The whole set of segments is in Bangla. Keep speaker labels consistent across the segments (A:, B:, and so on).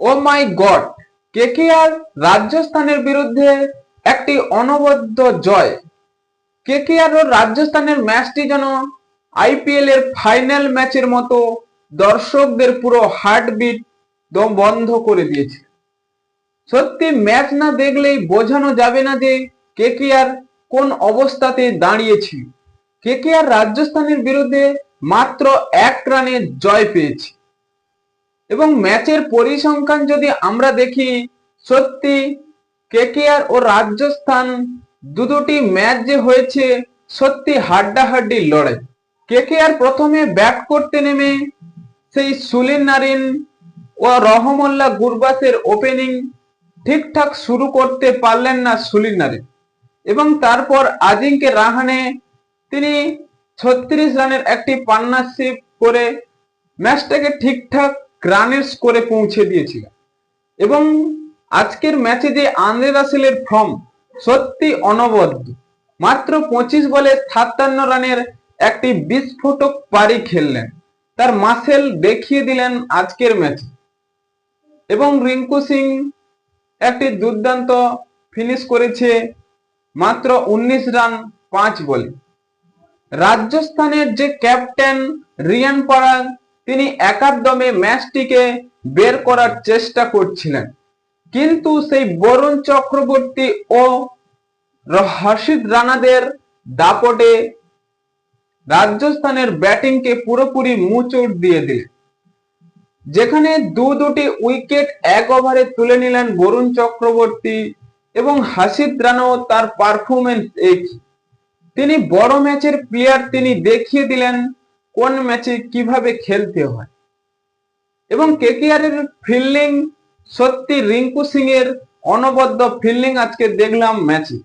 A: ও মাই গড কেকেআর রাজস্থানের বিরুদ্ধে একটি অনবদ্য জয়। কেকেআর ও রাজস্থানের ম্যাচটি যেন আইপিএল এর ফাইনাল ম্যাচের মতো দর্শকদের পুরো হার্টবিট দম বন্ধ করে দিয়েছে। সত্যি ম্যাচ না দেখলেই বোঝানো যাবে না যে কেকেআর কোন অবস্থাতে দাঁড়িয়েছিল কেকেআর রাজস্থানের বিরুদ্ধে মাত্র এক রানে জয় পেয়েছে। এবং ম্যাচের পরিসংখ্যান যদি আমরা দেখি, সত্যি কেকেআর ও রাজস্থান দু দুটি ম্যাচ যে হয়েছে, সত্যি হাড্ডাহাড্ডি লড়াই। কেকেআর প্রথমে ব্যাট করতে নেমে সেই সুলিন নারিন ও রহমল্লা গুরবাসের ওপেনিং ঠিকঠাক শুরু করতে পারলেন না সুলিন নারিন। এবং তারপর আজিঙ্কে রাহানে তিনি ছত্রিশ রানের একটি পার্টনারশিপ করে ম্যাচটাকে ঠিকঠাক রানের স্কোরে পৌঁছে দিয়েছিল এবং আজকের ম্যাচে যে আন্দ্রে রাসেলের ফর্ম সত্যি অনবদ্য। মাত্র পঁচিশ বলে সাতান্ন রানের একটি বিস্ফোটক পারি খেললেন। তার মাসেল দেখিয়ে দিলেন আজকের ম্যাচে এবং রিঙ্কু সিং একটি দুর্দান্ত ফিনিশ করেছে মাত্র উনিশ রান পাঁচ বলে। রাজস্থানের যে ক্যাপ্টেন রিয়ান পরাগ তিনি একাদমে ম্যাচটিকে বের করার চেষ্টা করছিলেন। কিন্তু সেই বরুণ চক্রবর্তী ও হাসিদ রানাদের দাপটে রাজস্থানের ব্যাটিংকে পুরোপুরি মুচড় দিয়ে দিলেন যেখানে দু দুটি উইকেট এক ওভারে তুলে নিলেন বরুণ চক্রবর্তী এবং হাসিদ রানাও তার পারফরমেন্স একই। তিনি বড় ম্যাচের প্লেয়ার তিনি দেখিয়ে দিলেন কোন ম্যাচে কীভাবে খেলতে হয়? এবং কেকেআর এর ফিল্ডিং সত্যি রিঙ্কু সিং এর অনবদ্য ফিল্ডিং আজকে দেখলাম ম্যাচে।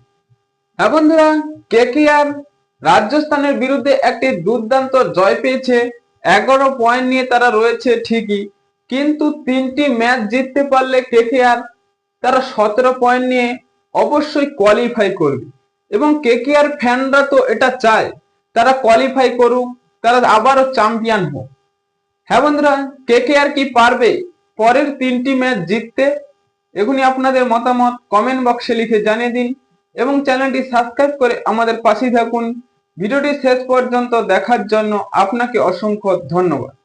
A: হ্যাঁ বন্ধুরা কেকেআর রাজস্থানের বিরুদ্ধে একটি দুর্দান্ত জয় পেয়েছে। এগারো পয়েন্ট নিয়ে তারা রয়েছে ঠিকই, কিন্তু তিনটি ম্যাচ জিততে পারলে কেকেআর তারা সতেরো পয়েন্ট নিয়ে অবশ্যই কোয়ালিফাই করবে। এবং কেকেআর ফ্যানরা তো এটা চায়, তারা কোয়ালিফাই করুক তারা আবারও চ্যাম্পিয়ন হোক হ্যাঁ বন্ধুরা, কে কে আর কি পারবে পরের তিনটি ম্যাচ জিততে এখনই আপনাদের মতামত কমেন্ট বক্সে লিখে জানিয়ে দিন এবং চ্যানেলটি সাবস্ক্রাইব করে আমাদের পাশেই থাকুন। ভিডিওটি শেষ পর্যন্ত দেখার জন্য আপনাকে অসংখ্য ধন্যবাদ।